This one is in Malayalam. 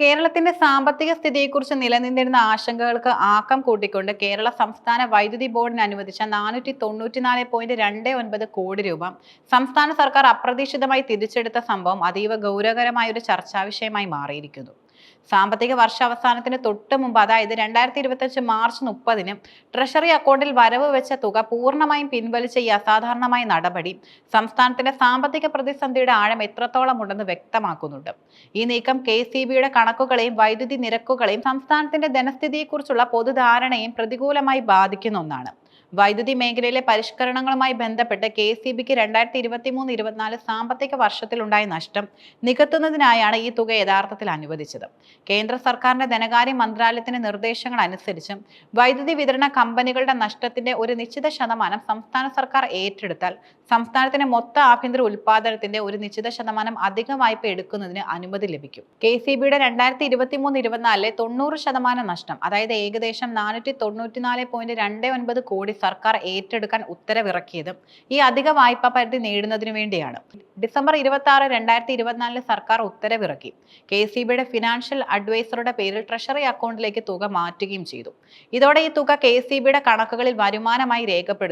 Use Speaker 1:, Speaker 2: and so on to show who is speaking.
Speaker 1: കേരളത്തിന്റെ സാമ്പത്തിക സ്ഥിതിയെക്കുറിച്ച് നിലനിന്നിരുന്ന ആശങ്കകൾക്ക് ആക്കം കൂട്ടിക്കൊണ്ട് കേരള സംസ്ഥാന വൈദ്യുതി ബോർഡിന് അനുവദിച്ച നാനൂറ്റി തൊണ്ണൂറ്റിനാല് പോയിന്റ് രണ്ട് ഒൻപത് കോടി രൂപ. സംസ്ഥാന സർക്കാർ അപ്രതീക്ഷിതമായി തിരിച്ചെടുത്ത സംഭവം അതീവ ഗൗരവകരമായ ഒരു ചർച്ചാ വിഷയമായി മാറിയിരിക്കുന്നു. സാമ്പത്തിക വർഷാവസാനത്തിന് തൊട്ട് മുമ്പ് അതായത് രണ്ടായിരത്തി ഇരുപത്തഞ്ച് മാർച്ച് മുപ്പതിന് ട്രഷറി അക്കൗണ്ടിൽ വരവ് വെച്ച തുക പൂർണമായും പിൻവലിച്ച ഈ അസാധാരണമായ നടപടി സംസ്ഥാനത്തിന്റെ സാമ്പത്തിക പ്രതിസന്ധിയുടെ ആഴം എത്രത്തോളം ഉണ്ടെന്ന് വ്യക്തമാക്കുന്നുണ്ട്. ഈ നീക്കം കെ സി ബിയുടെ കണക്കുകളെയും വൈദ്യുതി നിരക്കുകളെയും സംസ്ഥാനത്തിന്റെ ധനസ്ഥിതിയെക്കുറിച്ചുള്ള പൊതുധാരണയും പ്രതികൂലമായി ബാധിക്കുന്ന ഒന്നാണ്. വൈദ്യുതി മേഖലയിലെ പരിഷ്കരണങ്ങളുമായി ബന്ധപ്പെട്ട് കെ സി ബിക്ക് രണ്ടായിരത്തി ഇരുപത്തി മൂന്ന് ഇരുപത്തിനാല് സാമ്പത്തിക വർഷത്തിലുണ്ടായ നഷ്ടം നികത്തുന്നതിനായാണ് ഈ തുക യഥാർത്ഥത്തിൽ അനുവദിച്ചത്. കേന്ദ്ര സർക്കാരിന്റെ ധനകാര്യ മന്ത്രാലയത്തിന്റെ നിർദ്ദേശങ്ങൾ അനുസരിച്ചും വൈദ്യുതി വിതരണ കമ്പനികളുടെ നഷ്ടത്തിന്റെ ഒരു നിശ്ചിത ശതമാനം സംസ്ഥാന സർക്കാർ ഏറ്റെടുത്താൽ സംസ്ഥാനത്തിന്റെ മൊത്ത ആഭ്യന്തര ഉൽപാദനത്തിന്റെ ഒരു നിശ്ചിത ശതമാനം അധിക വായ്പ എടുക്കുന്നതിന് അനുമതി ലഭിക്കും. കെ സി ബിയുടെ രണ്ടായിരത്തി ഇരുപത്തി മൂന്ന് ഇരുപത്തിനാലിലെ തൊണ്ണൂറ് ശതമാനം നഷ്ടം അതായത് ഏകദേശം നാനൂറ്റി തൊണ്ണൂറ്റിനാല് പോയിന്റ് രണ്ട് ഒൻപത് കോടി സർക്കാർ ഏറ്റെടുക്കാൻ ഉത്തരവിറക്കിയതും ഈ അധിക വായ്പാ പരിധി നേടുന്നതിനു വേണ്ടിയാണ്. ഡിസംബർ ഇരുപത്തി ആറ് രണ്ടായിരത്തി ഇരുപത്തിനാലിന് സർക്കാർ ഉത്തരവിറക്കി. കെ സി ബിയുടെ ഫിനാൻഷ്യൽ അഡ്വൈസറുടെ പേരിൽ ട്രഷറി അക്കൗണ്ടിലേക്ക് തുക മാറ്റുകയും ചെയ്തു. ഇതോടെ ഈ തുക കെ സി ബിയുടെ കണക്കുകളിൽ വരുമാനമായി രേഖപ്പെടുത്തും